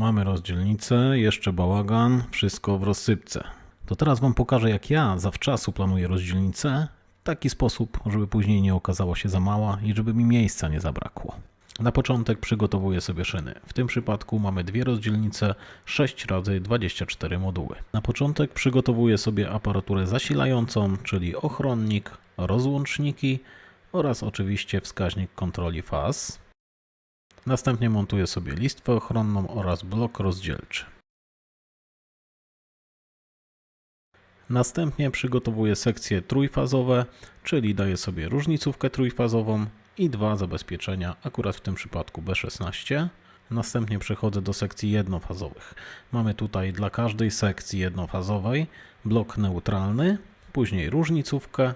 Mamy rozdzielnicę, jeszcze bałagan, wszystko w rozsypce. To teraz Wam pokażę, jak ja zawczasu planuję rozdzielnicę w taki sposób, żeby później nie okazała się za mała i żeby mi miejsca nie zabrakło. Na początek przygotowuję sobie szyny. W tym przypadku mamy dwie rozdzielnice 6 razy 24 moduły. Na początek przygotowuję sobie aparaturę zasilającą, czyli ochronnik, rozłączniki oraz oczywiście wskaźnik kontroli faz. Następnie montuję sobie listwę ochronną oraz blok rozdzielczy. Następnie przygotowuję sekcje trójfazowe, czyli daję sobie różnicówkę trójfazową i dwa zabezpieczenia, akurat w tym przypadku B16. Następnie przechodzę do sekcji jednofazowych. Mamy tutaj dla każdej sekcji jednofazowej blok neutralny, później różnicówkę,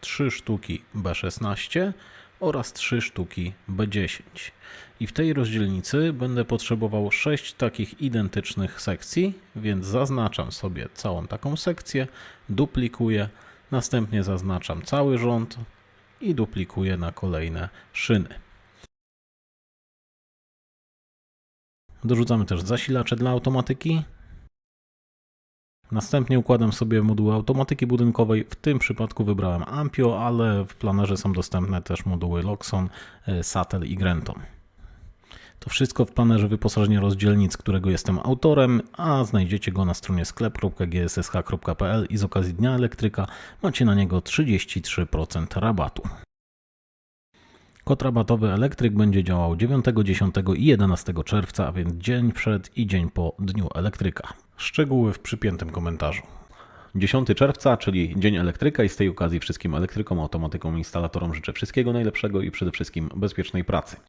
3 sztuki B16 oraz 3 sztuki B10. I w tej rozdzielnicy będę potrzebował 6 takich identycznych sekcji, więc zaznaczam sobie całą taką sekcję, duplikuję, następnie zaznaczam cały rząd i duplikuję na kolejne szyny. Dorzucamy też zasilacze dla automatyki. Następnie układam sobie moduły automatyki budynkowej. W tym przypadku wybrałem Ampio, ale w planerze są dostępne też moduły Loxon, y, Satel i Grenton. To wszystko w planerze wyposażenia rozdzielnic, którego jestem autorem, a znajdziecie go na stronie sklep.gssh.pl i z okazji Dnia Elektryka macie na niego 33% rabatu. Kod rabatowy Elektryk będzie działał 9, 10 i 11 czerwca, a więc dzień przed i dzień po Dniu Elektryka. Szczegóły w przypiętym komentarzu. 10 czerwca, czyli Dzień Elektryka i z tej okazji wszystkim elektrykom, automatykom, instalatorom życzę wszystkiego najlepszego i przede wszystkim bezpiecznej pracy.